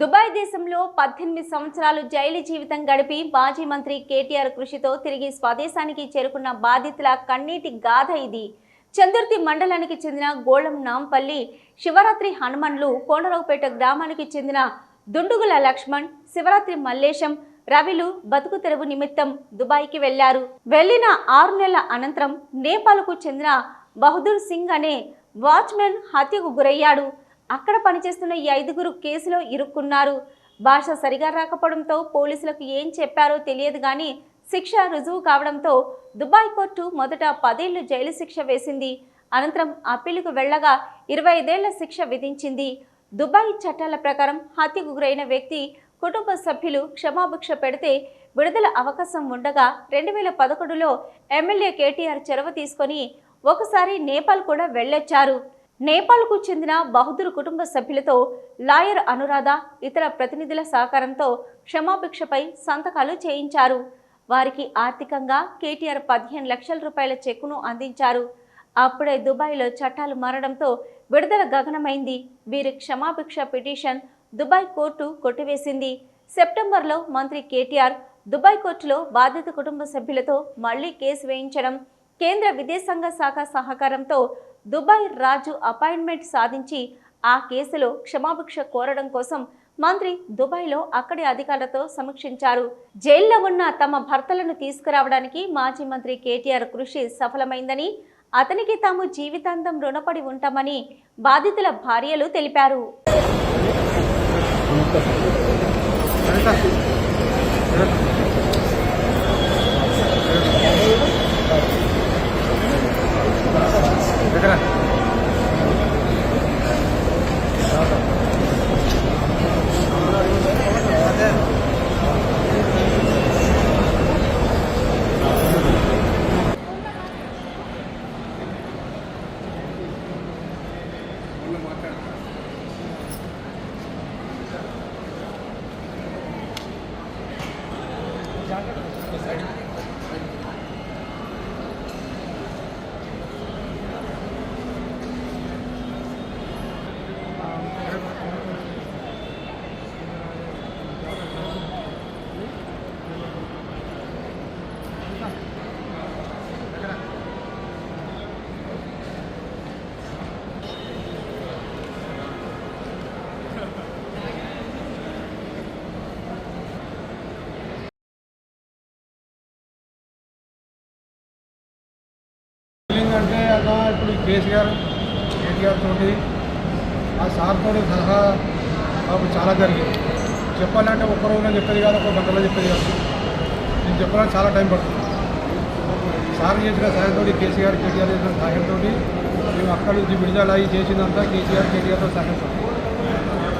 Dubai దేశంలో పద్దెనిమిది సంవత్సరాలు జైలు జీవితం గడిపి మాజీ మంత్రి కేటీఆర్ కృషితో తిరిగి స్వదేశానికి చేరుకున్న బాధితుల కన్నీటి గాథ ఇది. చందుర్తి మండలానికి చెందిన గోళం నాంపల్లి శివరాత్రి హనుమన్లు కోనరావుపేట గ్రామానికి చెందిన దుండుగుల లక్ష్మణ్ శివరాత్రి మల్లేశం రవిలు బతుకు తెరువు నిమిత్తం దుబాయ్కి వెళ్ళారు వెళ్ళిన ఆరు నెలల అనంతరం నేపాల్కు చెందిన బహదూర్ సింగ్ అనే వాచ్మెన్ హత్యకు గురయ్యాడు. అక్కడ పనిచేస్తున్న ఈ ఐదుగురు కేసులో ఇరుక్కున్నారు. భాష సరిగా రాకపోవడంతో పోలీసులకు ఏం చెప్పారో తెలియదు కానీ శిక్ష రుజువు కావడంతో దుబాయ్ కోర్టు మొదట పదేళ్ళు జైలు శిక్ష వేసింది. అనంతరం అప్పీలుకు వెళ్ళగా ఇరవై ఐదేళ్ళ శిక్ష విధించింది. దుబాయ్ చట్టాల ప్రకారం హత్యకు గురైన వ్యక్తి కుటుంబ సభ్యులు క్షమాభిక్ష పెడితే విడుదల అవకాశం ఉండగా రెండు వేల పదకొండులో ఎమ్మెల్యే కేటీఆర్ చొరవ తీసుకొని ఒకసారి నేపాల్ కూడా వెళ్ళొచ్చారు. నేపాల్కు చెందిన బహదూర్ కుటుంబ సభ్యులతో లాయర్ అనురాధ ఇతర ప్రతినిధుల సహకారంతో క్షమాభిక్షపై సంతకాలు చేయించారు. వారికి ఆర్థికంగా కేటీఆర్ పదిహేను లక్షల రూపాయల చెక్కును అందించారు. అప్పుడే దుబాయ్లో చట్టాలు మారడంతో విడుదల గగనమైంది. వీరి క్షమాభిక్ష పిటిషన్ దుబాయ్ కోర్టు కొట్టివేసింది. సెప్టెంబర్లో మంత్రి కేటీఆర్ దుబాయ్ కోర్టులో బాధిత కుటుంబ సభ్యులతో మళ్ళీ కేసు వేయించడం కేంద్ర విదేశాంగ శాఖ సహకారంతో దుబాయ్ రాజు అపాయింట్మెంట్ సాధించి ఆ కేసులో క్షమాభిక్ష కోరడం కోసం మంత్రి దుబాయ్లో అక్కడి అధికారులతో సమీక్షించారు. జైల్లో ఉన్న తమ భర్తలను తీసుకురావడానికి మాజీ మంత్రి కేటీఆర్ కృషి సఫలమైందని అతనికి తాము జీవితాంతం రుణపడి ఉంటామని బాధితుల భార్యలు తెలిపారు. అంటే అలా ఇప్పుడు కేసీఆర్ కేటీఆర్ తోటి ఆ సార్ సలహా మాకు చాలా జరిగింది. చెప్పాలంటే ఒక్క రోజున చెప్పేది కాదు ఒక గంటలో చెప్పేది కాదు. నేను చెప్పడానికి చాలా టైం పడుతుంది. సార్ చేసిన సహాయంతో కేసీఆర్ కేటీఆర్ చేసిన సహాయంతో మేము అక్కడి నుంచి విడుదల అయ్యి చేసిందంతా కేసీఆర్ కేటీఆర్తో సహాయంతో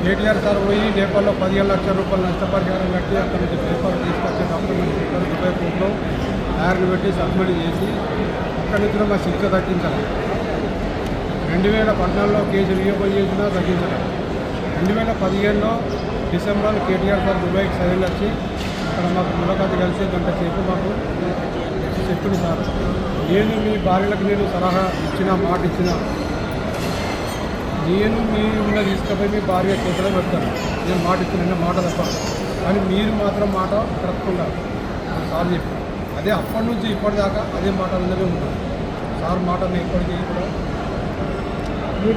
కేటీఆర్ సార్ పోయి నేపాల్లో పదిహేను లక్షల రూపాయలు నష్టపరిహారం కట్టి అక్కడి నుంచి పేపర్ తీసుకొచ్చి డాక్యుమెంట్ రూపాయల కోట్లో తయారు పెట్టి సబ్మిట్ చేసి అక్కడి నుంచి మా శిక్ష తగ్గించాలి. రెండు వేల పద్నాలుగులో కేసు రీఓపెన్ చేసినా తగ్గించాలి. రెండు వేల పదిహేనులో డిసెంబర్లో కేటీఆర్ సార్ దుబాయ్కి సరైన వచ్చి అక్కడ మాకు ములకాతి కలిసి గంట సేపు మాకు చెప్పింది సార్ నేను మీ భార్యలకు నేను సలహా ఇచ్చిన మాట ఇచ్చిన. నేను మీ ఉన్న తీసుకుపోయి మీ భార్య చేతిలో పెడతాను. నేను మాట ఇచ్చిన మాట తప్ప. కానీ మీరు మాత్రం మాట కరెక్ట్గా సార్ చెప్పి అదే అప్పటి నుంచి ఇప్పటిదాకా అదే మాట అందరూ ఉంటాను సార్ మాట నేను ఇప్పటికీ కూడా